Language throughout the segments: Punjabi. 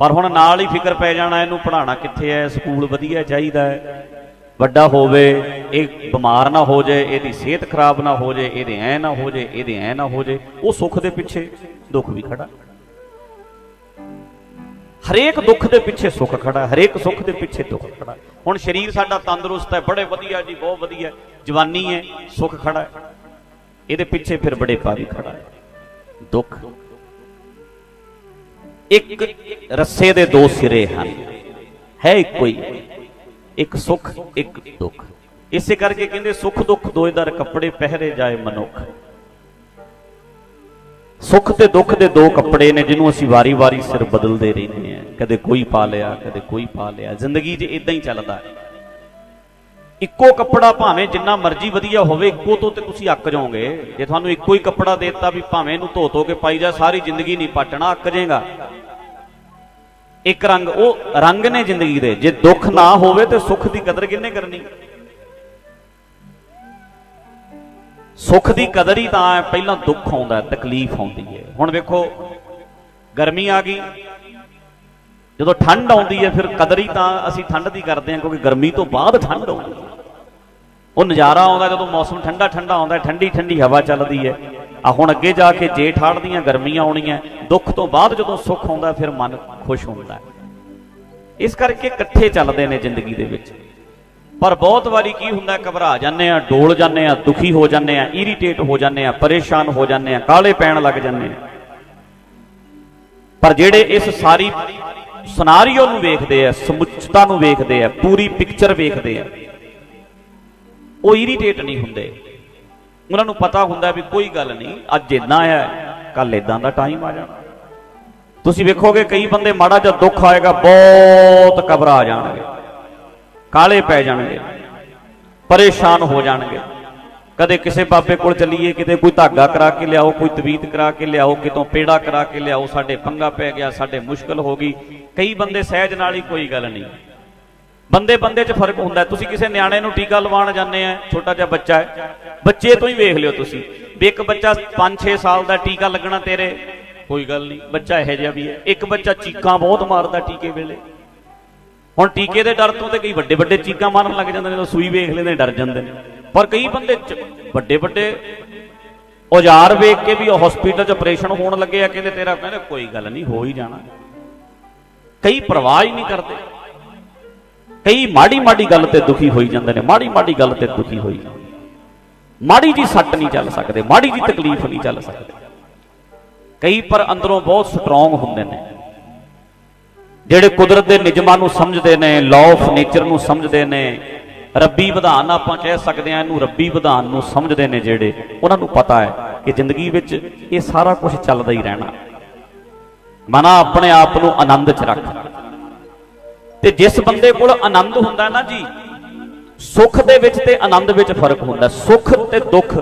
ਪਰ ਹੁਣ ਨਾਲ ਹੀ ਫਿਕਰ ਪੈ ਜਾਣਾ, ਇਹਨੂੰ ਪੜਾਉਣਾ ਕਿੱਥੇ ਹੈ, ਸਕੂਲ ਵਧੀਆ ਚਾਹੀਦਾ ਹੈ। ਵੱਡਾ ਹੋਵੇ, ਇਹ ਬਿਮਾਰ ਨਾ ਹੋ ਜਾਏ, ਇਹਦੀ ਸਿਹਤ ਖਰਾਬ ਨਾ ਹੋ ਜਾਏ, ਇਹਦੇ ਐ ਨਾ ਹੋ ਜਾਏ, ਇਹਦੇ ਐ ਨਾ ਹੋ ਜਾਏ, ਉਹ ਸੁੱਖ ਦੇ ਪਿੱਛੇ ਦੁੱਖ ਵੀ ਖੜਾ। ਹਰੇਕ ਦੁੱਖ ਦੇ ਪਿੱਛੇ ਸੁੱਖ ਖੜਾ, ਹਰੇਕ ਸੁੱਖ ਦੇ ਪਿੱਛੇ ਦੁੱਖ ਖੜਾ। ਹੁਣ ਸਰੀਰ ਸਾਡਾ ਤੰਦਰੁਸਤ ਹੈ, ਬੜੇ ਵਧੀਆ ਜੀ, ਬਹੁਤ ਵਧੀਆ, ਜਵਾਨੀ ਹੈ, ਸੁੱਖ ਖੜਾ ਹੈ। ਇਹਦੇ ਪਿੱਛੇ ਫਿਰ ਬੜੇ ਵੀ ਖੜਾ ਹੈ। ਦੁੱਖ ਇੱਕ ਰੱਸੇ ਦੇ ਦੋ ਸਿਰੇ ਹਨ। ਹੈ ਇੱਕੋ ਹੀ ਇੱਕ ਸੁੱਖ, ਇੱਕ ਦੁੱਖ। ਇਸੇ ਕਰਕੇ ਕਹਿੰਦੇ ਸੁੱਖ ਦੁੱਖ ਦੋਏ ਦਰ ਕੱਪੜੇ ਪਹਿਰੇ ਜਾਏ ਮਨੁੱਖ। ਸੁੱਖ ਤੇ ਦੁੱਖ ਦੇ ਦੋ ਕੱਪੜੇ ਨੇ ਜਿਹਨੂੰ ਅਸੀਂ ਵਾਰੀ-ਵਾਰੀ ਸਿਰ ਬਦਲਦੇ ਰਹਿੰਦੇ ਆ ਕਦੇ ਕੋਈ ਪਾ ਲਿਆ, ਕਦੇ ਕੋਈ ਪਾ ਲਿਆ। ਜ਼ਿੰਦਗੀ 'ਚ ਇਦਾਂ ਹੀ ਚੱਲਦਾ ਇੱਕੋ ਕੱਪੜਾ ਭਾਵੇਂ ਜਿੰਨਾ ਮਰਜ਼ੀ ਵਧੀਆ ਹੋਵੇ, ਇੱਕੋ ਤੋਂ ਤੇ ਤੁਸੀਂ ਅੱਕ ਜਾਓਗੇ। ਜੇ ਤੁਹਾਨੂੰ ਇੱਕੋ ਹੀ ਕੱਪੜਾ ਦੇਤਾ ਵੀ ਭਾਵੇਂ ਇਹਨੂੰ ਧੋ ਧੋ ਕੇ ਪਾਈ ਜਾ, ਸਾਰੀ ਜ਼ਿੰਦਗੀ ਨਹੀਂ ਪਾਟਣਾ, ਅੱਕ ਜਾਏਗਾ। ਇੱਕ ਰੰਗ, ਉਹ ਰੰਗ ਨੇ ਜ਼ਿੰਦਗੀ ਦੇ। ਜੇ ਦੁੱਖ ਨਾ ਹੋਵੇ ਤੇ ਸੁੱਖ ਦੀ ਕਦਰ ਕਿੰਨੇ ਕਰਨੀ? ਸੁੱਖ ਦੀ ਕਦਰ ਹੀ ਤਾਂ ਹੈ ਪਹਿਲਾਂ ਦੁੱਖ ਆਉਂਦਾ ਤਕਲੀਫ ਆਉਂਦੀ ਹੈ। ਹੁਣ ਵੇਖੋ, ਗਰਮੀ ਆ ਗਈ। ਜਦੋਂ ਠੰਡ ਆਉਂਦੀ ਹੈ, ਫਿਰ ਕਦਰ ਹੀ ਤਾਂ ਅਸੀਂ ਠੰਡ ਦੀ ਕਰਦੇ ਹਾਂ, ਕਿਉਂਕਿ ਗਰਮੀ ਤੋਂ ਬਾਅਦ ਠੰਡ ਆਉਂਦੀ ਹੈ। ਉਹ ਨਜ਼ਾਰਾ ਆਉਂਦਾ ਜਦੋਂ ਮੌਸਮ ਠੰਡਾ ਠੰਡਾ ਆਉਂਦਾ ਠੰਡੀ ਠੰਡੀ ਹਵਾ ਚੱਲਦੀ ਹੈ। ਆ ਹੁਣ ਅੱਗੇ ਜਾ ਕੇ ਜੇਠ ਹਾੜ ਦੀਆਂ ਗਰਮੀਆਂ ਆਉਣੀਆਂ, ਦੁੱਖ ਤੋਂ ਬਾਅਦ ਜਦੋਂ ਸੁੱਖ ਆਉਂਦਾ, ਫਿਰ ਮਨ ਖੁਸ਼ ਹੁੰਦਾ ਇਸ ਕਰਕੇ ਇਕੱਠੇ ਚੱਲਦੇ ਨੇ ਜ਼ਿੰਦਗੀ ਦੇ ਵਿੱਚ। ਪਰ ਬਹੁਤ ਵਾਰੀ ਕੀ ਹੁੰਦਾ, ਘਬਰਾ ਜਾਂਦੇ ਆ ਡੋਲ ਜਾਂਦੇ ਆ ਦੁਖੀ ਹੋ ਜਾਂਦੇ ਆ ਇਰੀਟੇਟ ਹੋ ਜਾਂਦੇ ਆ ਪਰੇਸ਼ਾਨ ਹੋ ਜਾਂਦੇ ਆ ਕਾਲੇ ਪੈਣ ਲੱਗ ਜਾਂਦੇ ਆ ਪਰ ਜਿਹੜੇ ਇਸ ਸਾਰੀ ਸਿਨਾਰੀਓ ਨੂੰ ਵੇਖਦੇ ਆ, ਸਮੁੱਚਤਾ ਨੂੰ ਵੇਖਦੇ ਆ, ਪੂਰੀ ਪਿਕਚਰ ਵੇਖਦੇ ਆ, ਉਹ ਇਰੀਟੇਟ ਨਹੀਂ ਹੁੰਦੇ। ਉਹਨਾਂ ਨੂੰ ਪਤਾ ਹੁੰਦਾ ਵੀ ਕੋਈ ਗੱਲ ਨਹੀਂ, ਅੱਜ ਇਦਾਂ ਆ ਕੱਲ ਇਦਾਂ ਦਾ ਟਾਈਮ ਆ ਜਾਣਾ। ਤੁਸੀਂ ਵੇਖੋਗੇ ਕਈ ਬੰਦੇ ਮਾੜਾ ਜਿਹਾ ਦੁੱਖ ਆਏਗਾ, ਬਹੁਤ ਘਬਰਾ ਜਾਣਗੇ, ਕਾਲੇ ਪੈ ਜਾਣਗੇ, ਪਰੇਸ਼ਾਨ ਹੋ ਜਾਣਗੇ। ਕਦੇ ਕਿਸੇ ਬਾਬੇ ਕੋਲ ਚੱਲੀਏ, ਕਿਤੇ ਕੋਈ ਧਾਗਾ ਕਰਾ ਕੇ ਲਿਆਓ, ਕੋਈ ਤਵੀਤ ਕਰਾ ਕੇ ਲਿਆਓ, ਕਿਤੋਂ ਪੇੜਾ ਕਰਾ ਕੇ ਲਿਆਓ, ਸਾਡੇ ਪੰਗਾ ਪੈ ਗਿਆ, ਸਾਡੇ ਮੁਸ਼ਕਲ ਹੋ ਗਈ। ਕਈ ਬੰਦੇ ਸਹਿਜ ਨਾਲ ਹੀ ਕੋਈ ਗੱਲ ਨਹੀਂ। ਬੰਦੇ ਬੰਦੇ 'ਚ ਫ਼ਰਕ ਹੁੰਦਾ ਤੁਸੀਂ ਕਿਸੇ ਨਿਆਣੇ ਨੂੰ ਟੀਕਾ ਲਵਾਉਣ ਜਾਂਦੇ ਆ, ਛੋਟਾ ਜਿਹਾ ਬੱਚਾ ਹੈ। ਬੱਚੇ ਤੋਂ ਹੀ ਵੇਖ ਲਿਓ ਤੁਸੀਂ। ਵੀ ਇੱਕ ਬੱਚਾ 5-6 ਸਾਲ ਦਾ ਟੀਕਾ ਲੱਗਣਾ ਤੇਰੇ, ਕੋਈ ਗੱਲ ਨਹੀਂ, ਬੱਚਾ ਇਹੋ ਜਿਹਾ ਵੀ ਹੈ। ਇੱਕ ਬੱਚਾ ਚੀਕਾਂ ਬਹੁਤ ਮਾਰਦਾ ਟੀਕੇ ਵੇਲੇ। ਹੁਣ ਟੀਕੇ ਦੇ ਡਰ ਤੋਂ ਤੇ ਕਈ ਵੱਡੇ ਵੱਡੇ ਚੀਕਾਂ ਮਾਰਨ ਲੱਗ ਜਾਂਦੇ ਨੇ, ਜਦੋਂ ਸੂਈ ਵੇਖ ਲੈਂਦੇ ਡਰ ਜਾਂਦੇ ਨੇ। ਪਰ ਕਈ ਬੰਦੇ ਵੱਡੇ ਵੱਡੇ ਔਜ਼ਾਰ ਵੇਖ ਕੇ ਵੀ ਹਸਪੀਟਲ 'ਚ ਆਪਰੇਸ਼ਨ ਹੋਣ ਲੱਗੇ ਆ, ਕਹਿੰਦੇ ਤੇਰਾ ਕਹਿੰਦੇ ਕੋਈ ਗੱਲ ਨਹੀਂ, ਹੋ ਹੀ ਜਾਣਾ। ਕਈ ਪਰਵਾਹ ਹੀ ਨਹੀਂ ਕਰਦੇ। ਕਈ ਮਾੜੀ ਮਾੜੀ ਗੱਲ ਤੇ ਦੁਖੀ ਹੋਈ ਜਾਂਦੇ ਨੇ, ਮਾੜੀ ਮਾੜੀ ਗੱਲ ਤੇ ਦੁਖੀ ਹੋਈ ਮਾੜੀ ਜੀ ਸੱਟ ਨਹੀਂ ਚੱਲ ਸਕਦੇ, ਮਾੜੀ ਜੀ ਤਕਲੀਫ ਨਹੀਂ ਚੱਲ ਸਕਦੇ। ਕਈ ਪਰ ਅੰਦਰੋਂ ਬਹੁਤ ਸਟਰੋਂਗ ਹੁੰਦੇ ਨੇ। ਜਿਹੜੇ ਕੁਦਰਤ ਦੇ ਨਿਯਮਾਂ ਨੂੰ ਸਮਝਦੇ ਨੇ ਲਾਅ ਆਫ ਨੇਚਰ ਨੂੰ ਸਮਝਦੇ ਨੇ, ਰੱਬੀ ਵਿਧਾਨ ਆਪਾਂ ਕਹਿ ਸਕਦੇ ਆ ਇਹਨੂੰ ਰੱਬੀ ਵਿਧਾਨ ਨੂੰ ਸਮਝਦੇ ਨੇ ਜਿਹੜੇ, ਉਹਨਾਂ ਨੂੰ ਪਤਾ ਹੈ ਕਿ ਜ਼ਿੰਦਗੀ ਵਿੱਚ ਇਹ ਸਾਰਾ ਕੁਝ ਚੱਲਦਾ ਹੀ ਰਹਿਣਾ। ਮਨਾ ਆਪਣੇ ਆਪ ਨੂੰ ਆਨੰਦ 'ਚ ਰੱਖ। ਤੇ ਜਿਸ ਬੰਦੇ ਕੋਲ ਆਨੰਦ ਹੁੰਦਾ ਨਾ ਜੀ, ਸੁੱਖ ਦੇ ਵਿੱਚ ਤੇ ਆਨੰਦ ਵਿੱਚ ਫ਼ਰਕ ਹੁੰਦਾ। ਸੁੱਖ ਤੇ ਦੁੱਖ।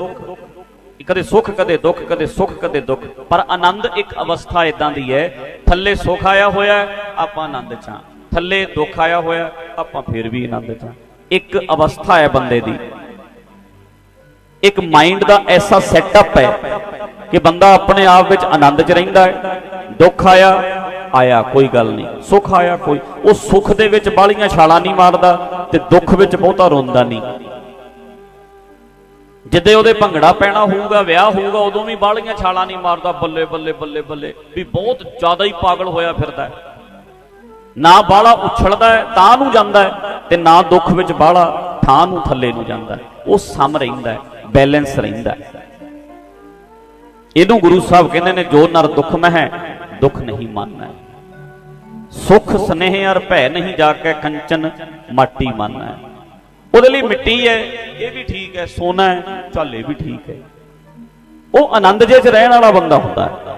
ਕਦੇ ਸੁੱਖ, ਕਦੇ ਦੁੱਖ, ਕਦੇ ਸੁੱਖ, ਕਦੇ ਦੁੱਖ। ਪਰ ਆਨੰਦ ਇੱਕ ਅਵਸਥਾ ਇਦਾਂ ਦੀ ਹੈ, ਥੱਲੇ ਸੁੱਖ ਆਇਆ ਹੋਇਆ, ਆਪਾਂ ਆਨੰਦ ਚ ਹਾਂ। ਥੱਲੇ ਦੁੱਖ ਆਇਆ ਹੋਇਆ, ਆਪਾਂ ਫਿਰ ਵੀ ਆਨੰਦ ਚ ਹਾਂ। ਇੱਕ ਅਵਸਥਾ ਹੈ ਬੰਦੇ ਦੀ। ਇੱਕ ਮਾਈਂਡ ਦਾ ਐਸਾ ਸੈਟਅਪ ਹੈ ਕਿ ਬੰਦਾ ਆਪਣੇ ਆਪ ਵਿੱਚ ਆਨੰਦ ਚ ਰਹਿੰਦਾ ਹੈ, ਦੁੱਖ ਆਇਆ ਆਇਆ ਕੋਈ ਗੱਲ ਨਹੀਂ। ਸੁੱਖ ਆਇਆ ਕੋਈ। ਉਹ ਸੁੱਖ ਦੇ ਵਿੱਚ ਬਾਲੀਆਂ ਛਾਲਾਂ ਨਹੀਂ ਮਾਰਦਾ ਤੇ ਦੁੱਖ ਵਿੱਚ ਬਹੁਤਾ ਰੋਂਦਾ ਨਹੀਂ। ਜਿੱਦੇ ਉਹਦੇ ਭੰਗੜਾ ਪੈਣਾ ਹੋਊਗਾ, ਵਿਆਹ ਹੋਊਗਾ, ਉਦੋਂ ਵੀ ਬਾਲੀਆਂ ਛਾਲਾਂ ਨਹੀਂ ਮਾਰਦਾ, ਬੱਲੇ ਬੱਲੇ ਬੱਲੇ ਬੱਲੇ। ਵੀ ਬਹੁਤ ਜ਼ਿਆਦਾ ਹੀ ਪਾਗਲ ਹੋਇਆ ਫਿਰਦਾ ਨਾ ਬਾਲਾ ਉਛਲਦਾ ਹੈ, ਤਾਂ ਨੂੰ ਜਾਂਦਾ ਹੈ ਤੇ ਨਾ ਦੁੱਖ ਵਿੱਚ ਬਾਲਾ ਥਾਂ ਨੂੰ ਥੱਲੇ ਨੂੰ ਜਾਂਦਾ ਉਹ ਸਮ ਰਹਿੰਦਾ ਹੈ, ਬੈਲੈਂਸ ਰਹਿੰਦਾ ਹੈ। ਇਹਨੂੰ ਗੁਰੂ ਸਾਹਿਬ ਕਹਿੰਦੇ ਨੇ, ਜੋ ਨਰ ਦੁੱਖ ਮਹਿ ਦੁੱਖ ਨਹੀਂ ਮੰਨਣਾ ਸੁਖ, ਸਨੇਹ ਅਰ ਭੈ ਨਹੀਂ ਜਾ ਕੇ ਕੰਚਨ ਮਾਟੀ ਮੰਨਣਾ ਉਹਦੇ ਲਈ ਮਿੱਟੀ ਹੈ, ਇਹ ਵੀ ਠੀਕ ਹੈ, ਸੋਨਾ ਹੈ, ਚੱਲ ਇਹ ਵੀ ਠੀਕ ਹੈ। ਉਹ ਆਨੰਦ ਜੇ ਚ ਰਹਿਣ ਵਾਲਾ ਬੰਦਾ ਹੁੰਦਾ ਹੈ।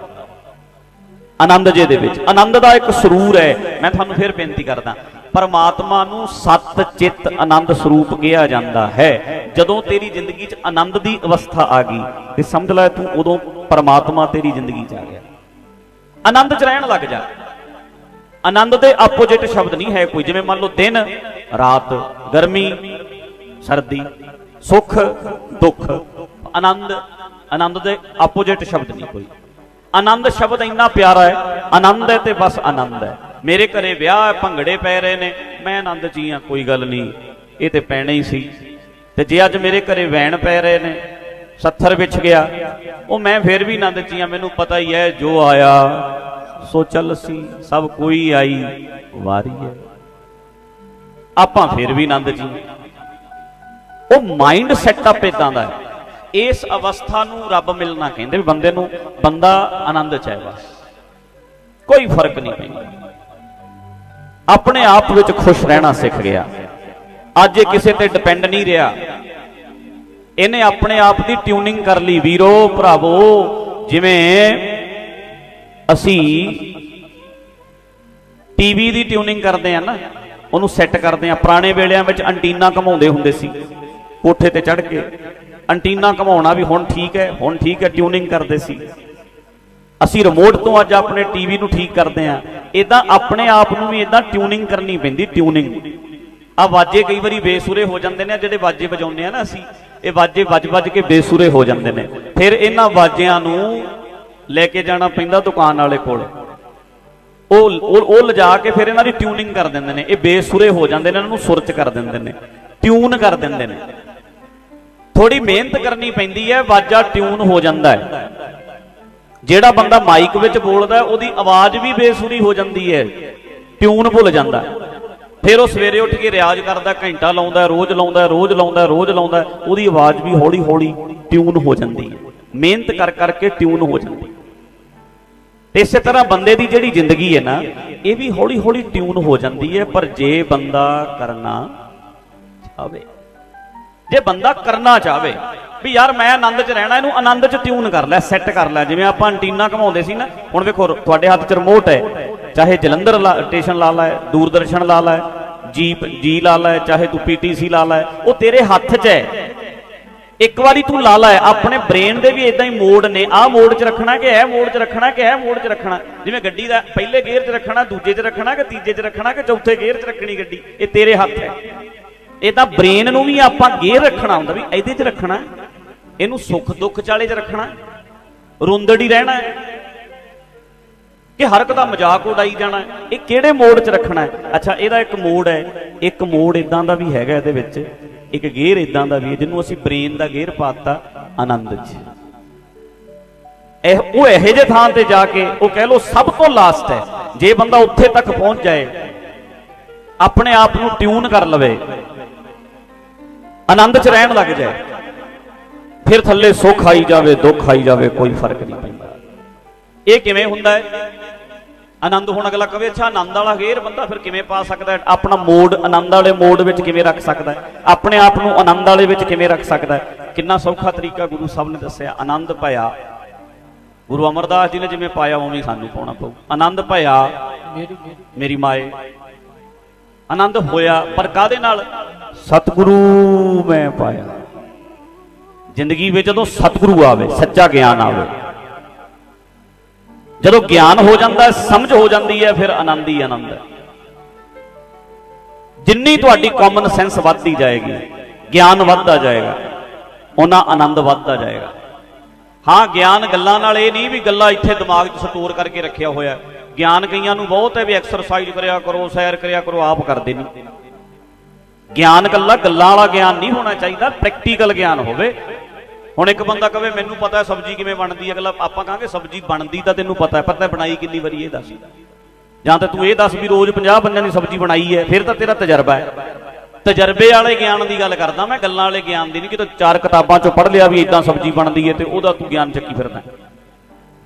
ਆਨੰਦ ਜੇ ਦੇ ਵਿੱਚ, ਆਨੰਦ ਦਾ ਇੱਕ ਸਰੂਰ ਹੈ। ਮੈਂ ਤੁਹਾਨੂੰ ਫਿਰ ਬੇਨਤੀ ਕਰਦਾ, ਪਰਮਾਤਮਾ ਨੂੰ ਸਤ ਚਿੱਤ ਆਨੰਦ ਸਰੂਪ ਕਿਹਾ ਜਾਂਦਾ ਹੈ। ਜਦੋਂ ਤੇਰੀ ਜ਼ਿੰਦਗੀ 'ਚ ਆਨੰਦ ਦੀ ਅਵਸਥਾ ਆ ਗਈ, ਤੇ ਸਮਝ ਲੈ ਤੂੰ ਉਦੋਂ ਪਰਮਾਤਮਾ ਤੇਰੀ ਜ਼ਿੰਦਗੀ 'ਚ ਆ ਗਿਆ। ਆਨੰਦ 'ਚ ਰਹਿਣ ਲੱਗ ਜਾ। ਆਨੰਦ ਦੇ ਆਪੋਜੀਟ ਸ਼ਬਦ ਨਹੀਂ ਹੈ ਕੋਈ, ਜਿਵੇਂ ਮੰਨ ਲਓ ਦਿਨ, ਰਾਤ, ਗਰਮੀ, ਸਰਦੀ, ਸੁੱਖ, ਦੁੱਖ। ਆਨੰਦ ਆਨੰਦ ਦੇ ਆਪੋਜੀਟ ਸ਼ਬਦ ਨਹੀਂ ਕੋਈ। ਆਨੰਦ ਸ਼ਬਦ ਇੰਨਾ ਪਿਆਰਾ ਹੈ, ਆਨੰਦ ਹੈ ਤੇ ਬਸ ਆਨੰਦ ਹੈ। ਮੇਰੇ ਘਰੇ ਵਿਆਹ ਭੰਗੜੇ ਪੈ ਰਹੇ ਨੇ, ਮੈਂ ਆਨੰਦ ਜੀ ਹੀ ਆ ਕੋਈ ਗੱਲ ਨਹੀਂ। ਇਹ ਤੇ ਪੈਣਾ ਹੀ ਸੀ। ਤੇ ਜੇ ਅੱਜ ਮੇਰੇ ਘਰੇ ਵੈਣ ਪੈ ਰਹੇ ਨੇ 70 ਵਿਛ ਗਿਆ। ਉਹ ਮੈਂ ਫਿਰ ਵੀ ਆਨੰਦ 'ਚ ਹੀ ਮੈਨੂੰ ਪਤਾ ਹੀ ਹੈ ਜੋ ਆਇਆ। ਸੋ ਚੱਲ ਸੀ ਸਭ ਕੋਈ ਆਈ ਵਾਰੀ ਹੈ। ਆਪਾਂ ਫਿਰ ਵੀ ਆਨੰਦ ਜੀ ਉਹ ਮਾਈਂਡ ਸੈਟਅਪ ਇਦਾਂ ਦਾ ਹੈ। ਇਸ ਅਵਸਥਾ ਨੂੰ ਰੱਬ ਮਿਲਣਾ ਕਹਿੰਦੇ ਵੀ ਬੰਦੇ ਨੂੰ ਬੰਦਾ ਆਨੰਦ ਚ ਹੈ ਬਸ। ਕੋਈ ਫ਼ਰਕ ਨਹੀਂ ਪੈਂਦਾ। ਆਪਣੇ ਆਪ ਵਿੱਚ ਖੁਸ਼ ਰਹਿਣਾ ਸਿੱਖ ਗਿਆ। ਅੱਜ ਇਹ ਕਿਸੇ ਤੇ ਡਿਪੈਂਡ ਨਹੀਂ ਰਿਹਾ। ਇਹਨੇ ਆਪਣੇ ਆਪ ਦੀ ਟਿਊਨਿੰਗ ਕਰ ਲਈ। ਵੀਰੋ, ਭਰਾਵੋ, ਜਿਵੇਂ ਅਸੀਂ ਟੀਵੀ ਦੀ ਟਿਊਨਿੰਗ ਕਰਦੇ ਆ ਨਾ, ਉਹਨੂੰ ਸੈੱਟ ਕਰਦੇ ਆ ਪੁਰਾਣੇ ਵੇਲਿਆਂ ਵਿੱਚ ਐਂਟੀਨਾ ਘਮਾਉਂਦੇ ਹੁੰਦੇ ਸੀ, ਕੋਠੇ ਤੇ ਚੜ੍ਹ ਕੇ। ਐਂਟੀਨਾ ਘਮਾਉਣਾ ਵੀ ਹੁਣ ਠੀਕ ਹੈ, ਹੁਣ ਠੀਕ ਹੈ, ਟਿਊਨਿੰਗ ਕਰਦੇ ਸੀ। ਅਸੀਂ ਰਿਮੋਟ ਤੋਂ ਅੱਜ ਆਪਣੇ ਟੀਵੀ ਨੂੰ ਠੀਕ ਕਰਦੇ ਆ ਇਦਾਂ ਆਪਣੇ ਆਪ ਨੂੰ ਵੀ ਇਦਾਂ ਟਿਊਨਿੰਗ ਕਰਨੀ ਪੈਂਦੀ, ਟਿਊਨਿੰਗ। ਆ ਵਾਜੇ ਕਈ ਵਾਰੀ ਬੇਸੁਰੇ ਹੋ ਜਾਂਦੇ ਨੇ, ਜਿਹੜੇ ਵਾਜੇ ਵਜਾਉਂਦੇ ਆ ਨਾ ਅਸੀਂ। ਇਹ ਵਾਜੇ ਵੱਜ-ਵੱਜ ਕੇ ਬੇਸੁਰੇ ਹੋ ਜਾਂਦੇ ਨੇ। ਫਿਰ ਇਹਨਾਂ ਵਾਜਿਆਂ ਨੂੰ ਲੈ ਕੇ ਜਾਣਾ ਪੈਂਦਾ ਦੁਕਾਨ ਵਾਲੇ ਕੋਲ। ਉਹ ਉਹ ਲਿਜਾ ਕੇ ਫਿਰ ਇਹਨਾਂ ਦੀ ਟਿਊਨਿੰਗ ਕਰ ਦਿੰਦੇ ਨੇ। ਇਹ ਬੇਸੁਰੇ ਹੋ ਜਾਂਦੇ ਨੇ, ਇਹਨਾਂ ਨੂੰ ਸੁਰ ਕਰ ਦਿੰਦੇ ਨੇ। ਟਿਊਨ ਕਰ ਦਿੰਦੇ ਨੇ। ਥੋੜੀ ਮਿਹਨਤ ਕਰਨੀ ਪੈਂਦੀ ਹੈ, ਵਾਜਾ ਟਿਊਨ ਹੋ ਜਾਂਦਾ ਹੈ। ਜਿਹੜਾ ਬੰਦਾ ਮਾਈਕ ਵਿੱਚ ਬੋਲਦਾ ਉਹਦੀ ਆਵਾਜ਼ ਵੀ ਬੇਸੁਰੀ ਹੋ ਜਾਂਦੀ ਹੈ। ਟਿਊਨ ਭੁੱਲ ਜਾਂਦਾ ਫਿਰ ਉਹ ਸਵੇਰੇ ਉੱਠ ਕੇ ਰਿਆਜ਼ ਕਰਦਾ, ਘੰਟਾ ਲਾਉਂਦਾ, ਰੋਜ਼ ਲਾਉਂਦਾ ਰੋਜ਼ ਲਾਉਂਦਾ ਰੋਜ਼ ਲਾਉਂਦਾ, ਉਹਦੀ ਆਵਾਜ਼ ਵੀ ਹੌਲੀ ਹੌਲੀ ਟਿਊਨ ਹੋ ਜਾਂਦੀ ਹੈ। ਮਿਹਨਤ ਕਰ ਕਰਕੇ ਟਿਊਨ ਹੋ ਜਾਂਦੀ ਇਸੇ ਤਰ੍ਹਾਂ ਬੰਦੇ ਦੀ ਜਿਹੜੀ ਜ਼ਿੰਦਗੀ ਹੈ ਨਾ, ਇਹ ਵੀ ਹੌਲੀ ਹੌਲੀ ਟਿਊਨ ਹੋ ਜਾਂਦੀ ਹੈ, ਪਰ ਜੇ ਬੰਦਾ ਕਰਨਾ ਚਾਵੇ ਜੇ ਬੰਦਾ ਕਰਨਾ ਚਾਵੇ ਵੀ ਯਾਰ ਮੈਂ ਆਨੰਦ 'ਚ ਰਹਿਣਾ, ਇਹਨੂੰ ਆਨੰਦ 'ਚ ਟਿਊਨ ਕਰ ਲੈ, ਸੈੱਟ ਕਰ ਲੈ, ਜਿਵੇਂ ਆਪਾਂ ਐਂਟੀਨਾ ਘਮਾਉਂਦੇ ਸੀ ਨਾ, ਹੁਣ ਵੇਖੋ, ਤੁਹਾਡੇ ਹੱਥ 'ਚ ਰਿਮੋਟ ਹੈ ਚਾਹੇ ਜਲੰਧਰ ਲਾ- ਸਟੇਸ਼ਨ ਲਾ ਲੈ, ਦੂਰਦਰਸ਼ਨ ਲਾ ਲੈ, ਜੀਪ, ਜੀ ਲਾ ਲੈ, ਚਾਹੇ ਤੂੰ ਪੀਟੀਸੀ ਲਾ ਲੈ, ਉਹ ਤੇਰੇ ਹੱਥ 'ਚ ਹੈ। ਇੱਕ ਵਾਰੀ ਤੂੰ ਲਾ ਲੈ, ਆਪਣੇ ਬ੍ਰੇਨ ਦੇ ਵੀ ਇਦਾਂ ਹੀ ਮੋਡ ਨੇ, ਆਹ ਮੋਡ 'ਚ ਰੱਖਣਾ ਕਿ ਇਹ ਮੋਡ 'ਚ ਰੱਖਣਾ ਕਿ ਇਹ ਮੋਡ 'ਚ ਰੱਖਣਾ? ਜਿਵੇਂ ਗੱਡੀ ਦਾ ਪਹਿਲੇ ਗੇਅਰ 'ਚ ਰੱਖਣਾ, ਦੂਜੇ 'ਚ ਰੱਖਣਾ ਕਿ ਤੀਜੇ 'ਚ ਰੱਖਣਾ ਕਿ ਚੌਥੇ ਗੇਅਰ 'ਚ ਰੱਖਣੀ ਗੱਡੀ? ਇਹ ਤੇਰੇ ਹੱਥ ਹੈ। ਇਹ ਤਾਂ ਬ੍ਰੇਨ ਨੂੰ ਵੀ ਆਪਾਂ ਗੇਅਰ ਰੱਖਣਾ ਹੁੰਦਾ ਵੀ ਇਹਦੇ 'ਚ ਰੱਖਣਾ, ਇਹਨੂੰ ਸੁੱਖ ਦੁੱਖ ਚਾਲੇ 'ਚ ਰੱਖਣਾ, ਰੁੰਦੜ ਰਹਿਣਾ ਕਿ ਹਰ ਇੱਕ ਦਾ ਮਜ਼ਾਕ ਉਡਾਈ ਜਾਣਾ ਇਹ ਕਿਹੜੇ ਮੋੜ 'ਚ ਰੱਖਣਾ ਹੈ? ਅੱਛਾ, ਇਹਦਾ ਇੱਕ ਮੋੜ ਹੈ, ਇੱਕ ਮੋੜ ਇਦਾਂ ਦਾ ਵੀ ਹੈਗਾ ਇਹਦੇ ਵਿੱਚ, ਇੱਕ ਗੇਅਰ ਇਦਾਂ ਦਾ ਵੀ ਹੈ, ਜਿਹਨੂੰ ਅਸੀਂ ਬ੍ਰੇਨ ਦਾ ਗੇਅਰ ਪਾਤਾ ਆਨੰਦ 'ਚ। ਇਹ, ਉਹ ਇਹੋ ਜਿਹੇ ਥਾਂ ਤੇ ਜਾ ਕੇ, ਉਹ ਕਹਿ ਲੋ ਸਭ ਤੋਂ ਲਾਸਟ ਹੈ, ਜੇ ਬੰਦਾ ਉੱਥੇ ਤੱਕ ਪਹੁੰਚ ਜਾਏ, ਆਪਣੇ ਆਪ ਨੂੰ ਟਿਊਨ ਕਰ ਲਵੇ, ਆਨੰਦ 'ਚ ਰਹਿਣ ਲੱਗ ਜਾਏ, ਫਿਰ ਥੱਲੇ ਸੁੱਖ ਆਈ ਜਾਵੇ, ਦੁੱਖ ਆਈ ਜਾਵੇ, ਕੋਈ ਫ਼ਰਕ ਨਹੀਂ ਪੈਂਦਾ। ਇਹ ਕਿਵੇਂ ਹੁੰਦਾ ਹੈ? ਆਨੰਦ ਹੋਣ ਅਗਲਾ ਕਵੇ, ਅੱਛਾ, ਆਨੰਦ ਵਾਲਾ ਗੇਰ ਬੰਦਾ ਫਿਰ ਕਿਵੇਂ ਪਾ ਸਕਦਾ ਹੈ? ਆਪਣਾ ਮੋਡ ਆਨੰਦ ਵਾਲੇ ਮੋਡ ਵਿੱਚ ਕਿਵੇਂ ਰੱਖ ਸਕਦਾ ਹੈ? ਆਪਣੇ ਆਪ ਨੂੰ ਆਨੰਦ ਵਾਲੇ ਵਿੱਚ ਕਿਵੇਂ ਰੱਖ ਸਕਦਾ ਹੈ? ਕਿੰਨਾ ਸੌਖਾ ਤਰੀਕਾ ਗੁਰੂ ਸਾਹਿਬ ਨੇ ਦੱਸਿਆ, ਆਨੰਦ ਭਇਆ। ਗੁਰੂ ਅਮਰਦਾਸ ਜੀ ਨੇ ਜਿਵੇਂ ਪਾਇਆ, ਉਵੇਂ ਸਾਨੂੰ ਪਾਉਣਾ ਪਊ। ਆਨੰਦ ਭਇਆ, ਮੇਰੀ ਮਾਏ। ਆਨੰਦ ਹੋਇਆ, ਪਰ ਕਾਦੇ ਨਾਲ? ਸਤਿਗੁਰੂ ਮੈਂ ਪਾਇਆ। ਜ਼ਿੰਦਗੀ ਵਿੱਚ ਜਦੋਂ ਸਤਿਗੁਰੂ ਆਵੇ, ਸੱਚਾ ਗਿਆਨ ਆਵੇ ਜਦੋਂ ਗਿਆਨ ਹੋ ਜਾਂਦਾ, ਸਮਝ ਹੋ ਜਾਂਦੀ ਹੈ, ਫਿਰ ਆਨੰਦ ਹੀ ਆਨੰਦ ਹੈ। ਜਿੰਨੀ ਤੁਹਾਡੀ ਕਾਮਨ ਸੈਂਸ ਵੱਧਦੀ ਜਾਏਗੀ, ਗਿਆਨ ਵੱਧਦਾ ਜਾਏਗਾ ਉਹਨਾਂ ਆਨੰਦ ਵੱਧਦਾ ਜਾਏਗਾ। ਹਾਂ, ਗਿਆਨ ਗੱਲਾਂ ਨਾਲ ਇਹ ਨਹੀਂ ਵੀ ਗੱਲਾਂ ਇੱਥੇ ਦਿਮਾਗ 'ਚ ਸਟੋਰ ਕਰਕੇ ਰੱਖਿਆ ਹੋਇਆ ਗਿਆਨ ਕਈਆਂ ਨੂੰ ਬਹੁਤ ਹੈ ਵੀ ਐਕਸਰਸਾਈਜ਼ ਕਰਿਆ ਕਰੋ, ਸੈਰ ਕਰਿਆ ਕਰੋ, ਆਪ ਕਰਦੇ ਨਹੀਂ। ਗਿਆਨ ਗੱਲਾਂ ਗੱਲਾਂ ਵਾਲਾ ਗਿਆਨ ਨਹੀਂ ਹੋਣਾ ਚਾਹੀਦਾ ਪ੍ਰੈਕਟੀਕਲ ਗਿਆਨ ਹੋਵੇ। ਹੁਣ ਇੱਕ ਬੰਦਾ ਕਵੇ ਮੈਨੂੰ ਪਤਾ ਹੈ ਸਬਜ਼ੀ ਕਿਵੇਂ ਬਣਦੀ ਹੈ। ਅਗਲਾ, ਆਪਾਂ ਕਹਾਂਗੇ ਸਬਜ਼ੀ ਬਣਦੀ ਤਾਂ ਤੈਨੂੰ ਪਤਾ ਹੈ, ਪਰ ਤੈਂ ਬਣਾਈ ਕਿੰਨੀ ਵਾਰੀ ਇਹ ਦੱਸ। ਜਾਂ ਤਾਂ ਤੂੰ ਇਹ ਦੱਸ ਵੀ ਰੋਜ਼ 50 ਬੰਦਿਆਂ ਦੀ ਸਬਜ਼ੀ ਬਣਾਈ ਹੈ, ਫਿਰ ਤਾਂ ਤੇਰਾ ਤਜਰਬਾ ਹੈ। ਤਜਰਬੇ ਵਾਲੇ ਗਿਆਨ ਦੀ ਗੱਲ ਕਰਦਾ ਮੈਂ, ਗੱਲਾਂ ਵਾਲੇ ਗਿਆਨ ਦੀ ਨਹੀਂ ਕਿ ਤੂੰ ਚਾਰ ਕਿਤਾਬਾਂ ਚੋਂ ਪੜ੍ਹ ਲਿਆ ਵੀ ਇਦਾਂ ਸਬਜ਼ੀ ਬਣਦੀ ਹੈ ਤੇ ਉਹਦਾ ਤੂੰ ਗਿਆਨ ਚੱਕੀ ਫਿਰਦਾ।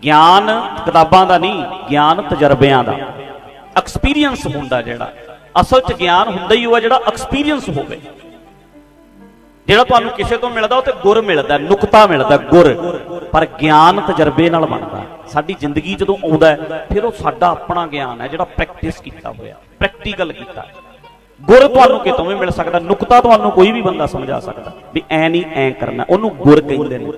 ਗਿਆਨ ਕਿਤਾਬਾਂ ਦਾ ਨਹੀਂ, ਗਿਆਨ ਤਜਰਬਿਆਂ ਦਾ। ਐਕਸਪੀਰੀਅੰਸ ਹੁੰਦਾ ਜਿਹੜਾ, ਅਸਲ 'ਚ ਗਿਆਨ ਹੁੰਦਾ ਹੀ ਉਹ ਜਿਹੜਾ ਐਕਸਪੀਰੀਅੰਸ ਹੋਵੇ। ਜਿਹੜਾ ਤੁਹਾਨੂੰ ਕਿਸੇ ਤੋਂ ਮਿਲਦਾ, ਉਹ ਤੇ ਗੁਰ ਮਿਲਦਾ, ਨੁਕਤਾ ਮਿਲਦਾ, ਗੁਰ। ਪਰ ਗਿਆਨ ਤਜਰਬੇ ਨਾਲ ਬਣਦਾ। ਸਾਡੀ ਜ਼ਿੰਦਗੀ ਜਦੋਂ ਆਉਂਦਾ ਫਿਰ ਉਹ ਸਾਡਾ ਆਪਣਾ ਗਿਆਨ ਹੈ, ਜਿਹੜਾ ਪ੍ਰੈਕਟਿਸ ਕੀਤਾ ਹੋਇਆ ਪ੍ਰੈਕਟੀਕਲ ਕੀਤਾ। ਗੁਰ ਤੁਹਾਨੂੰ ਕਿਤੋਂ ਵੀ ਮਿਲ ਸਕਦਾ, ਨੁਕਤਾ ਤੁਹਾਨੂੰ ਕੋਈ ਵੀ ਬੰਦਾ ਸਮਝਾ ਸਕਦਾ, ਵੀ ਐ ਨਹੀਂ, ਐ ਕਰਨਾ, ਉਹਨੂੰ ਗੁਰ ਕਹਿੰਦੇ ਨੇ।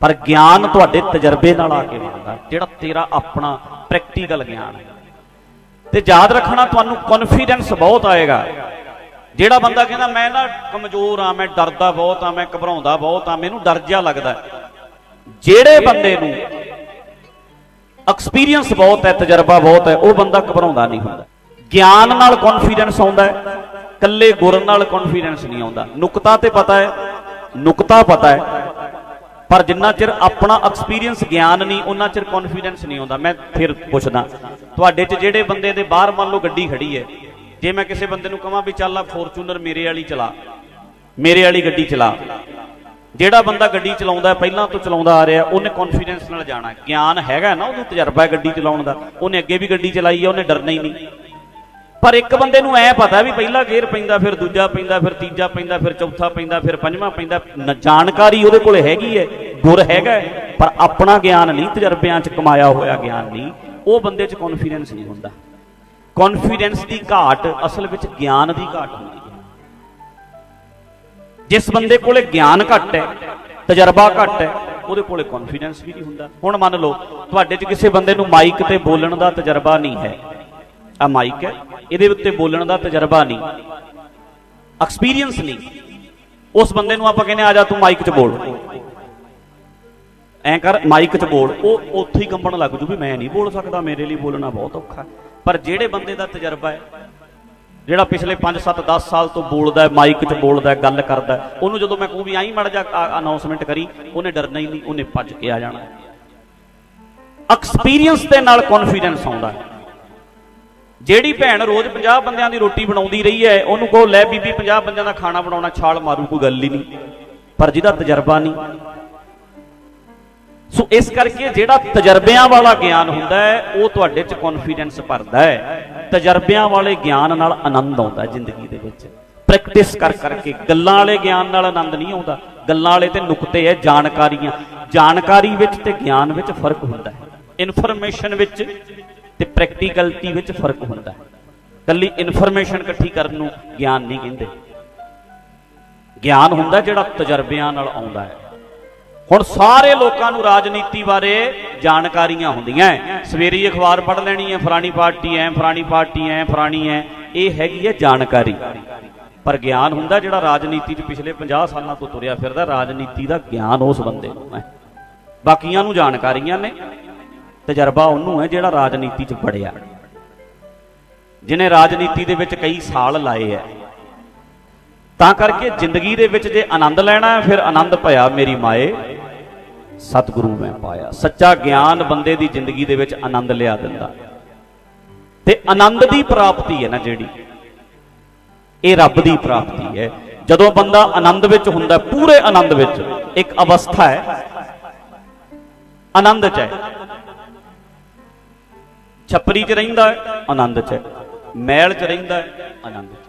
ਪਰ ਗਿਆਨ ਤੁਹਾਡੇ ਤਜਰਬੇ ਨਾਲ ਆ ਕੇ ਬਣਦਾ, ਜਿਹੜਾ ਤੇਰਾ ਆਪਣਾ ਪ੍ਰੈਕਟੀਕਲ ਗਿਆਨ ਹੈ। ਤੇ ਯਾਦ ਰੱਖਣਾ, ਤੁਹਾਨੂੰ ਕੌਨਫੀਡੈਂਸ ਬਹੁਤ ਆਏਗਾ। ਜਿਹੜਾ ਬੰਦਾ ਕਹਿੰਦਾ, ਮੈਂ ਨਾ ਕਮਜ਼ੋਰ ਆ ਮੈਂ ਡਰਦਾ ਬਹੁਤ ਆ ਮੈਂ ਘਬਰਾਉਂਦਾ ਬਹੁਤ ਆ ਮੈਨੂੰ ਡਰ ਜਿਹਾ ਲੱਗਦਾ ਜਿਹੜੇ ਬੰਦੇ ਨੂੰ ਐਕਸਪੀਰੀਅੰਸ ਬਹੁਤ ਹੈ, ਤਜਰਬਾ ਬਹੁਤ ਹੈ, ਉਹ ਬੰਦਾ ਘਬਰਾਉਂਦਾ ਨਹੀਂ ਹੁੰਦਾ। ਗਿਆਨ ਨਾਲ ਕੌਨਫੀਡੈਂਸ ਆਉਂਦਾ ਹੈ ਕੱਲੇ ਗੁਰ ਨਾਲ ਕੌਨਫੀਡੈਂਸ ਨਹੀਂ ਆਉਂਦਾ। ਨੁਕਤਾ ਤੇ ਪਤਾ ਹੈ, ਨੁਕਤਾ ਪਤਾ ਹੈ, ਪਰ ਜਿੰਨਾ ਚਿਰ ਆਪਣਾ ਐਕਸਪੀਰੀਅੰਸ ਗਿਆਨ ਨਹੀਂ ਉਹਨਾਂ ਚਿਰ ਕੌਨਫੀਡੈਂਸ ਨਹੀਂ ਆਉਂਦਾ। ਮੈਂ ਫਿਰ ਪੁੱਛਦਾ, ਤੁਹਾਡੇ 'ਚ ਜਿਹੜੇ ਬੰਦੇ ਦੇ ਬਾਹਰ ਮੰਨ ਲਓ ਗੱਡੀ ਖੜੀ ਹੈ ਜੇ ਮੈਂ ਕਿਸੇ ਬੰਦੇ ਨੂੰ ਕਹਾਂ ਵੀ ਚੱਲ ਆ ਫੋਰਚੂਨਰ ਮੇਰੇ ਵਾਲੀ ਚਲਾ, ਮੇਰੇ ਵਾਲੀ ਗੱਡੀ ਚਲਾ, ਜਿਹੜਾ ਬੰਦਾ ਗੱਡੀ ਚਲਾਉਂਦਾ ਪਹਿਲਾਂ ਤੋਂ ਚਲਾਉਂਦਾ ਆ ਰਿਹਾ, ਉਹਨੇ ਕੌਨਫੀਡੈਂਸ ਨਾਲ ਜਾਣਾ ਗਿਆਨ ਹੈਗਾ ਨਾ ਉਹਨੂੰ ਤਜਰਬਾ ਹੈ ਗੱਡੀ ਚਲਾਉਣ ਦਾ। ਉਹਨੇ ਅੱਗੇ ਵੀ ਗੱਡੀ ਚਲਾਈ ਹੈ ਉਹਨੇ ਡਰਨਾ ਹੀ ਨਹੀਂ। ਪਰ ਇੱਕ ਬੰਦੇ ਨੂੰ ਐ ਪਤਾ ਵੀ ਪਹਿਲਾ ਗੇਅਰ ਪੈਂਦਾ, ਫਿਰ ਦੂਜਾ ਪੈਂਦਾ, ਫਿਰ ਤੀਜਾ ਪੈਂਦਾ, ਫਿਰ ਚੌਥਾ ਪੈਂਦਾ, ਫਿਰ ਪੰਜਵਾਂ ਪੈਂਦਾ ਜਾਣਕਾਰੀ ਉਹਦੇ ਕੋਲ ਹੈਗੀ ਹੈ, ਗੁਰ ਹੈਗਾ ਪਰ ਆਪਣਾ ਗਿਆਨ ਨਹੀਂ, ਤਜਰਬਿਆਂ 'ਚ ਕਮਾਇਆ ਹੋਇਆ ਗਿਆਨ ਨਹੀਂ, ਉਹ ਬੰਦੇ 'ਚ ਕੌਨਫੀਡੈਂਸ ਨਹੀਂ ਹੁੰਦਾ। ਕੌਨਫੀਡੈਂਸ ਦੀ ਘਾਟ, ਅਸਲ ਵਿੱਚ ਗਿਆਨ ਦੀ ਘਾਟ ਹੁੰਦੀ ਹੈ। ਜਿਸ ਬੰਦੇ ਕੋਲੇ ਗਿਆਨ ਘੱਟ ਹੈ, ਤਜਰਬਾ ਘੱਟ ਹੈ, ਉਹਦੇ ਕੋਲੇ ਕੌਨਫੀਡੈਂਸ ਵੀ ਨਹੀਂ ਹੁੰਦਾ। ਹੁਣ ਮੰਨ ਲਓ, ਤੁਹਾਡੇ 'ਚ ਕਿਸੇ ਬੰਦੇ ਨੂੰ ਮਾਈਕ ਤੇ ਬੋਲਣ ਦਾ ਤਜਰਬਾ ਨਹੀਂ ਹੈ। ਆ ਮਾਈਕ ਹੈ, ਇਹਦੇ ਉੱਤੇ ਬੋਲਣ ਦਾ ਤਜਰਬਾ ਨਹੀਂ। ਐਕਸਪੀਰੀਅੰਸ ਨਹੀਂ। ਉਸ ਬੰਦੇ ਨੂੰ ਆਪਾਂ ਕਹਿੰਦੇ ਆ ਜਾ ਤੂੰ ਮਾਈਕ 'ਚ ਬੋਲ। ਐਂ ਕਰ ਮਾਈਕ 'ਚ ਬੋਲ। ਉਹ ਉੱਥੇ ਹੀ ਕੰਬਣ ਲੱਗ ਜੂ ਵੀ ਮੈਂ ਨਹੀਂ ਬੋਲ ਸਕਦਾ, ਮੇਰੇ ਲਈ ਬੋਲਣਾ ਬਹੁਤ ਔਖਾ ਪਰ ਜਿਹੜੇ ਬੰਦੇ ਦਾ ਤਜਰਬਾ ਹੈ, ਜਿਹੜਾ ਪਿਛਲੇ 5 7 10 ਸਾਲ ਤੋਂ ਬੋਲਦਾ ਹੈ, ਮਾਈਕ 'ਚ ਬੋਲਦਾ ਹੈ, ਗੱਲ ਕਰਦਾ ਉਹਨੂੰ ਜਦੋਂ ਮੈਂ ਕਹੂੰ ਵੀ ਆਈ ਮੜ ਜਾ ਅਨਾਉਂਸਮੈਂਟ ਕਰੀ, ਉਹਨੇ ਡਰਨਾ ਹੀ ਨਹੀਂ, ਉਹਨੇ ਭੱਜ ਕੇ ਆ ਜਾਣਾ ਐਕਸਪੀਰੀਅੰਸ ਦੇ ਨਾਲ ਕੌਨਫੀਡੈਂਸ ਆਉਂਦਾ ਹੈ। ਜਿਹੜੀ ਭੈਣ ਰੋਜ਼ 50 ਬੰਦਿਆਂ ਦੀ ਰੋਟੀ ਬਣਾਉਂਦੀ ਰਹੀ ਹੈ, ਉਹਨੂੰ ਕਹੋ, ਲੈ ਬੀਬੀ 50 ਬੰਦਿਆਂ ਦਾ ਖਾਣਾ ਬਣਾਉਣਾ, ਛਾਲ ਮਾਰੂ, ਕੋਈ ਗੱਲ ਹੀ ਨਹੀਂ। ਪਰ ਜਿਹਦਾ ਤਜਰਬਾ ਨਹੀਂ ਸੋ ਇਸ ਕਰਕੇ ਜਿਹੜਾ ਤਜਰਬਿਆਂ ਵਾਲਾ ਗਿਆਨ ਹੁੰਦਾ ਹੈ, ਉਹ ਤੁਹਾਡੇ 'ਚ ਕੌਨਫੀਡੈਂਸ ਭਰਦਾ ਹੈ। ਤਜਰਬਿਆਂ ਵਾਲੇ ਗਿਆਨ ਨਾਲ ਆਨੰਦ ਆਉਂਦਾ ਜ਼ਿੰਦਗੀ ਦੇ ਵਿੱਚ। ਪ੍ਰੈਕਟਿਸ ਕਰ ਕਰਕੇ ਗੱਲਾਂ ਵਾਲੇ ਗਿਆਨ ਨਾਲ ਆਨੰਦ ਨਹੀਂ ਆਉਂਦਾ। ਗੱਲਾਂ ਵਾਲੇ ਤੇ ਨੁਕਤੇ ਹੈ, ਜਾਣਕਾਰੀਆਂ। ਜਾਣਕਾਰੀ ਵਿੱਚ ਤੇ ਗਿਆਨ ਵਿੱਚ ਫ਼ਰਕ ਹੁੰਦਾ ਹੈ। ਇਨਫੋਰਮੇਸ਼ਨ ਵਿੱਚ ਤੇ ਪ੍ਰੈਕਟੀਕਲਟੀ ਵਿੱਚ ਫ਼ਰਕ ਹੁੰਦਾ ਹੈ। ਕੱਲੀ ਇਨਫੋਰਮੇਸ਼ਨ ਇਕੱਠੀ ਕਰਨ ਨੂੰ ਗਿਆਨ ਨਹੀਂ ਕਹਿੰਦੇ। ਗਿਆਨ ਹੁੰਦਾ ਜਿਹੜਾ ਤਜਰਬਿਆਂ ਨਾਲ ਆਉਂਦਾ ਹੈ। ਹੁਣ ਸਾਰੇ ਲੋਕਾਂ ਨੂੰ ਰਾਜਨੀਤੀ ਬਾਰੇ ਜਾਣਕਾਰੀਆਂ ਹੁੰਦੀਆਂ ਹੈ। ਸਵੇਰੇ ਅਖਬਾਰ ਪੜ੍ਹ ਲੈਣੀ ਹੈ ਫਲਾਣੀ ਪਾਰਟੀ ਐ, ਫਲਾਣੀ ਪਾਰਟੀ ਐ, ਫਲਾਣੀ ਐ। ਇਹ ਹੈਗੀ ਹੈ ਜਾਣਕਾਰੀ। ਪਰ ਗਿਆਨ ਹੁੰਦਾ ਜਿਹੜਾ ਰਾਜਨੀਤੀ 'ਚ ਪਿਛਲੇ 50 ਸਾਲਾਂ ਤੋਂ ਤੁਰਿਆ ਫਿਰਦਾ, ਰਾਜਨੀਤੀ ਦਾ ਗਿਆਨ ਉਸ ਬੰਦੇ ਨੂੰ ਹੈ ਬਾਕੀਆਂ ਨੂੰ ਜਾਣਕਾਰੀਆਂ ਨੇ, ਤਜਰਬਾ ਉਹਨੂੰ ਹੈ ਜਿਹੜਾ ਰਾਜਨੀਤੀ 'ਚ ਪੜਿਆ ਜਿਨੇ ਰਾਜਨੀਤੀ ਦੇ ਵਿੱਚ ਕਈ ਸਾਲ ਲਾਏ ਐ। ਤਾਂ ਕਰਕੇ ਜ਼ਿੰਦਗੀ ਦੇ ਵਿੱਚ ਜੇ ਆਨੰਦ ਲੈਣਾ ਹੈ ਫਿਰ ਆਨੰਦ ਭਇਆ ਮੇਰੀ ਮਾਏ। ਸਤਿਗੁਰੂ ਮੈਂ ਪਾਇਆ। ਸੱਚਾ ਗਿਆਨ ਬੰਦੇ ਦੀ ਜ਼ਿੰਦਗੀ ਦੇ ਵਿੱਚ ਆਨੰਦ ਲਿਆ ਦਿੰਦਾ। ਤੇ ਆਨੰਦ ਦੀ ਪ੍ਰਾਪਤੀ ਹੈ ਨਾ ਜਿਹੜੀ, ਇਹ ਰੱਬ ਦੀ ਪ੍ਰਾਪਤੀ ਹੈ। ਜਦੋਂ ਬੰਦਾ ਆਨੰਦ ਵਿੱਚ ਹੁੰਦਾ ਪੂਰੇ ਆਨੰਦ ਵਿੱਚ ਇੱਕ ਅਵਸਥਾ ਹੈ। ਆਨੰਦ ਚ ਹੈ। ਛੱਪਰੀ ਚ ਰਹਿੰਦਾ ਹੈ, ਆਨੰਦ ਚ ਹੈ। ਮਹਿਲ ਚ ਰਹਿੰਦਾ ਹੈ, ਆਨੰਦ ਚ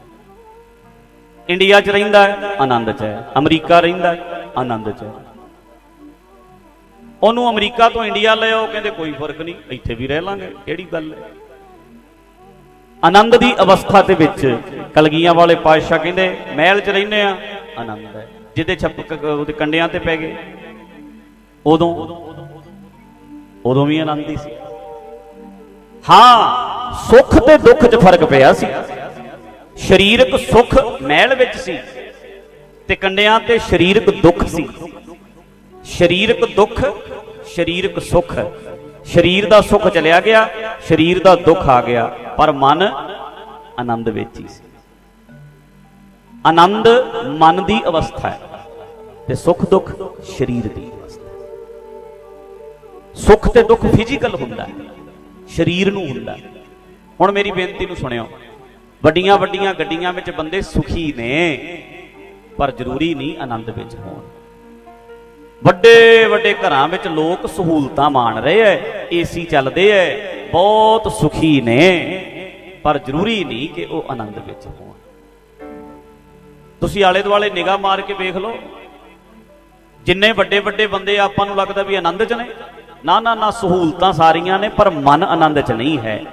ਇੰਡੀਆ ਚ ਰਹਿੰਦਾ ਹੈ, ਆਨੰਦ ਚ ਹੈ। ਅਮਰੀਕਾ ਰਹਿੰਦਾ ਹੈ, ਆਨੰਦ ਚ ਹੈ। ਉਹਨੂੰ ਅਮਰੀਕਾ ਤੋਂ ਇੰਡੀਆ ਲਿਆਓ ਕਹਿੰਦੇ ਕੋਈ ਫ਼ਰਕ ਨਹੀਂ, ਇੱਥੇ ਵੀ ਰਹਿ ਲਾਂਗੇ, ਕਿਹੜੀ ਗੱਲ ਹੈ? ਆਨੰਦ ਦੀ ਅਵਸਥਾ ਦੇ ਵਿੱਚ ਕਲਗੀਆਂ ਵਾਲੇ ਪਾਤਸ਼ਾਹ ਕਹਿੰਦੇ, ਮਹਿਲ ਚ ਰਹਿੰਦੇ ਆ, ਆਨੰਦ ਹੈ। ਜਿਹਦੇ ਛੱਪ ਉਹਦੇ ਕੰਡਿਆਂ ਤੇ ਪੈ ਗਏ। ਉਦੋਂ ਉਦੋਂ ਵੀ ਆਨੰਦ ਹੀ ਸੀ। ਹਾਂ, ਸੁੱਖ ਤੇ ਦੁੱਖ 'ਚ ਫ਼ਰਕ ਪਿਆ ਸੀ। ਸਰੀਰਕ ਸੁੱਖ ਮਹਿਲ ਵਿੱਚ ਸੀ ਤੇ ਕੰਡਿਆਂ ਤੇ ਸਰੀਰਕ ਦੁੱਖ ਸੀ। ਸਰੀਰਕ ਦੁੱਖ, ਸਰੀਰਕ ਸੁੱਖ। ਸਰੀਰ ਦਾ ਸੁੱਖ ਚਲਿਆ ਗਿਆ, ਸਰੀਰ ਦਾ ਦੁੱਖ ਆ ਗਿਆ। ਪਰ ਮਨ ਆਨੰਦ ਵਿੱਚ ਹੀ ਸੀ। ਆਨੰਦ ਮਨ ਦੀ ਅਵਸਥਾ ਹੈ ਤੇ ਸੁੱਖ ਦੁੱਖ ਸਰੀਰ ਦੀ ਅਵਸਥਾ ਸੁੱਖ ਤੇ ਦੁੱਖ ਫਿਜ਼ੀਕਲ ਹੁੰਦਾ ਹੈ, ਸਰੀਰ ਨੂੰ ਹੁੰਦਾ ਹੁਣ ਮੇਰੀ ਬੇਨਤੀ ਨੂੰ ਸੁਣਿਓ ਵੱਡੀਆਂ ਵੱਡੀਆਂ ਗੱਡੀਆਂ ਵਿੱਚ ਬੰਦੇ ਸੁਖੀ ਨੇ, ਪਰ ਜ਼ਰੂਰੀ ਨਹੀਂ ਆਨੰਦ ਵਿੱਚ ਹੋਣ। ਵੱਡੇ ਵੱਡੇ ਘਰਾਂ ਵਿੱਚ ਲੋਕ ਸਹੂਲਤਾਂ ਮਾਣ ਰਹੇ ਐ, ਏਸੀ ਚੱਲਦੇ ਐ, ਬਹੁਤ ਸੁਖੀ ਨੇ। ਪਰ ਜ਼ਰੂਰੀ ਨਹੀਂ ਕਿ ਉਹ ਆਨੰਦ ਵਿੱਚ ਹੋਣ। ਤੁਸੀਂ ਆਲੇ ਦੁਆਲੇ ਨਿਗਾਹ ਮਾਰ ਕੇ ਵੇਖ ਲਓ। ਜਿੰਨੇ ਵੱਡੇ ਵੱਡੇ ਬੰਦੇ ਆਪਾਂ ਨੂੰ ਲੱਗਦਾ ਵੀ ਆਨੰਦ 'ਚ ਨੇ ਨਾ ਨਾ ਨਾ ਸਹੂਲਤਾਂ ਸਾਰੀਆਂ ਨੇ, ਪਰ ਮਨ ਆਨੰਦ 'ਚ ਨਹੀਂ ਹੈ।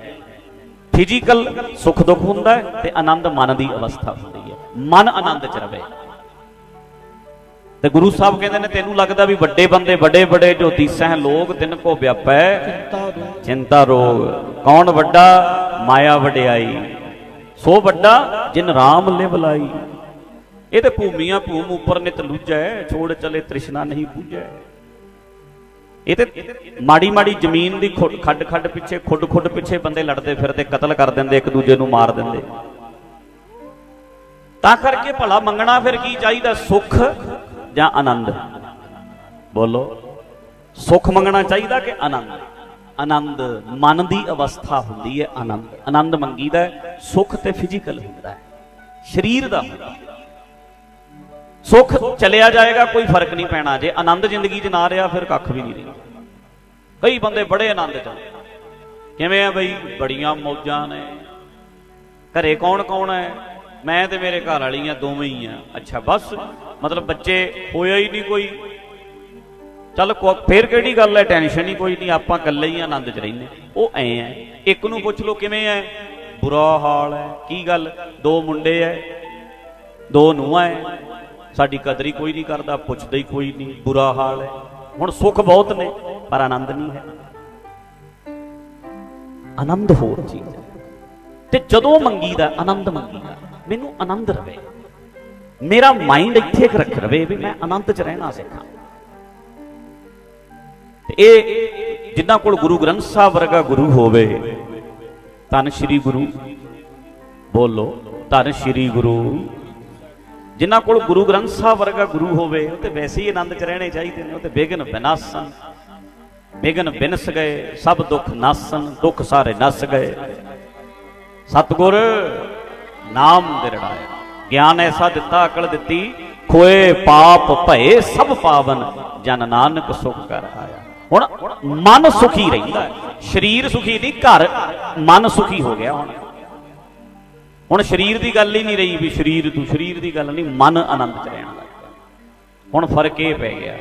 ਫਿਜ਼ੀਕਲ ਸੁੱਖ ਦੁੱਖ ਹੁੰਦਾ ਤੇ ਆਨੰਦ ਮਨ ਦੀ ਅਵਸਥਾ ਹੁੰਦੀ ਹੈ। ਮਨ ਆਨੰਦ 'ਚ ਰਵੇ। ਤੇ ਗੁਰੂ ਸਾਹਿਬ ਕਹਿੰਦੇ ਨੇ, ਤੈਨੂੰ ਲੱਗਦਾ ਵੀ ਵੱਡੇ ਬੰਦੇ, ਵੱਡੇ ਵੱਡੇ ਜੋ ਤੀਸਹਿ ਲੋਕ ਦਿਨ ਕੋ ਵਿਆਪੈ? ਚਿੰਤਾ ਰੋਗ। ਕੌਣ ਵੱਡਾ? ਮਾਇਆ ਵਡਿਆਈ। ਸੋ ਵੱਡਾ ਜਿਨ ਰਾਮ ਲਿਵ ਲਾਈ। ਇਹ ਤੇ ਭੂਮੀਆਂ ਭੂਮ ਉੱਪਰ ਨਿਤ ਲੁਜੈ, ਛੋੜ ਚਲੇ ਤ੍ਰਿਸ਼ਨਾ ਨਹੀਂ ਪੂਜੈ ਇਹ ਤੇ ਮਾੜੀ ਮਾੜੀ ਜ਼ਮੀਨ ਦੀ ਖੁੱਡ- ਖੱਡ ਖੱਡ ਪਿੱਛੇ, ਖੁੱਡ ਖੁੱਡ ਪਿੱਛੇ ਬੰਦੇ ਲੜਦੇ ਫਿਰਦੇ, ਕਤਲ ਕਰ ਦਿੰਦੇ, ਇੱਕ ਦੂਜੇ ਨੂੰ ਮਾਰ ਦਿੰਦੇ। ਤਾਂ ਕਰਕੇ ਭਲਾ ਮੰਗਣਾ ਫਿਰ ਕੀ ਚਾਹੀਦਾ? ਸੁੱਖ। ਜਾਂ ਆਨੰਦ? ਬੋਲੋ ਸੁੱਖ ਮੰਗਣਾ ਚਾਹੀਦਾ ਕਿ ਆਨੰਦ? ਆਨੰਦ ਮਨ ਦੀ ਅਵਸਥਾ ਹੁੰਦੀ ਹੈ ਆਨੰਦ। ਆਨੰਦ ਮੰਗੀਦਾ ਹੈ, ਸੁੱਖ ਤੇ ਫਿਜ਼ੀਕਲ ਹੁੰਦਾ ਹੈ। ਸਰੀਰ ਦਾ ਹੁੰਦਾ ਸੁੱਖ ਚਲਿਆ ਜਾਏਗਾ ਕੋਈ ਫ਼ਰਕ ਨਹੀਂ ਪੈਣਾ। ਜੇ ਆਨੰਦ ਜ਼ਿੰਦਗੀ 'ਚ ਨਾ ਰਿਹਾ ਫਿਰ ਕੱਖ ਵੀ ਨਹੀਂ ਰਿਹਾ। ਕਈ ਬੰਦੇ ਬੜੇ ਆਨੰਦ 'ਚ ਨੇ। ਕਿਵੇਂ ਆ ਬਈ? ਬੜੀਆਂ ਮੌਜਾਂ ਨੇ। ਘਰੇ ਕੌਣ ਕੌਣ ਹੈ? ਮੈਂ ਤੇ ਮੇਰੇ ਘਰ ਵਾਲੀ ਆ ਦੋਵੇਂ ਹੀ ਆ। ਅੱਛਾ ਬਸ। ਮਤਲਬ ਬੱਚੇ ਹੋਇਆ ਹੀ ਨਹੀਂ ਕੋਈ। ਚੱਲ ਕੋ- ਫੇਰ ਕਿਹੜੀ ਗੱਲ ਹੈ? ਟੈਨਸ਼ਨ ਹੀ ਕੋਈ ਨਹੀਂ। ਆਪਾਂ ਇਕੱਲੇ ਹੀ ਆਨੰਦ 'ਚ ਰਹਿੰਦੇ। ਉਹ ਐ ਹੈ। ਇੱਕ ਨੂੰ ਪੁੱਛ ਲਓ ਕਿਵੇਂ ਹੈ? ਬੁਰਾ ਹਾਲ ਹੈ। ਕੀ ਗੱਲ? ਦੋ ਮੁੰਡੇ ਐ ਦੋ ਨੂੰਹਾਂ ਐ ਸਾਡੀ ਕਦਰ ਹੀ ਕੋਈ ਨਹੀਂ ਕਰਦਾ। ਪੁੱਛਦਾ ਹੀ ਕੋਈ ਨਹੀਂ। ਬੁਰਾ ਹਾਲ ਹੈ। ਹੁਣ ਸੁੱਖ ਬਹੁਤ ਨੇ, ਪਰ ਆਨੰਦ ਨਹੀਂ ਹੈ। ਆਨੰਦ ਹੋਰ ਚੀਜ਼ ਹੈ। ਤੇ ਜਦੋਂ ਮੰਗੀਦਾ, ਆਨੰਦ ਮੰਗੀਦਾ। ਮੈਨੂੰ ਆਨੰਦ ਰਵੇ। ਮੇਰਾ ਮਾਈਂਡ ਇੱਥੇ ਕੁ ਰੱਖ ਰਵੇ ਵੀ ਮੈਂ ਆਨੰਦ 'ਚ ਰਹਿਣਾ ਸਿੱਖਾਂ। ਤੇ ਇਹ ਜਿਨ੍ਹਾਂ ਕੋਲ ਗੁਰੂ ਗ੍ਰੰਥ ਸਾਹਿਬ ਵਰਗਾ ਗੁਰੂ ਹੋਵੇ, ਧੰਨ ਸ਼੍ਰੀ ਗੁਰੂ। ਬੋਲੋ, ਧੰਨ ਸ਼੍ਰੀ ਗੁਰੂ। ਜਿਨ੍ਹਾਂ ਕੋਲ ਗੁਰੂ ਗ੍ਰੰਥ ਸਾਹਿਬ ਵਰਗਾ ਗੁਰੂ ਹੋਵੇ, ਉਹ ਤੇ ਵੈਸੇ ਹੀ ਆਨੰਦ 'ਚ ਰਹਿਣੇ ਚਾਹੀਦੇ ਨੇ, ਉਹ ਤੇ ਬੇਗਨ ਵਿਨਾਸਨ ਬੇਗਨ ਬਿਨਸ ਗਏ, ਸਭ ਦੁੱਖ ਨਾਸਨ, ਦੁੱਖ ਸਾਰੇ ਨਸ ਗਏ। ਸਤਗੁਰ ਨਾਮ ਦਿਰੜਾਇਆ ਗਿਆਨ ਐਸਾ ਦਿੱਤਾ ਅਕਲ ਦਿੱਤੀ, ਖੋਏ ਪਾਪ ਭਏ ਸਭ ਪਾਵਨ, ਜਨ ਨਾਨਕ ਸੁਖ ਕਰ ਆਇਆ। ਹੁਣ ਮਨ ਸੁਖੀ ਰਹਿੰਦਾ ਸਰੀਰ ਸੁਖੀ ਨਹੀਂ, ਘਰ ਮਨ ਸੁਖੀ ਹੋ ਗਿਆ ਹੁਣ। ਹੁਣ ਸਰੀਰ ਦੀ ਗੱਲ ਹੀ ਨਹੀਂ ਰਹੀ ਵੀ ਸਰੀਰ ਤੂੰ ਸਰੀਰ ਦੀ ਗੱਲ ਨਹੀਂ, ਮਨ ਆਨੰਦ ਚ ਰਹਿਣ ਲੱਗ ਹੁਣ ਫ਼ਰਕ ਇਹ ਪੈ ਗਿਆ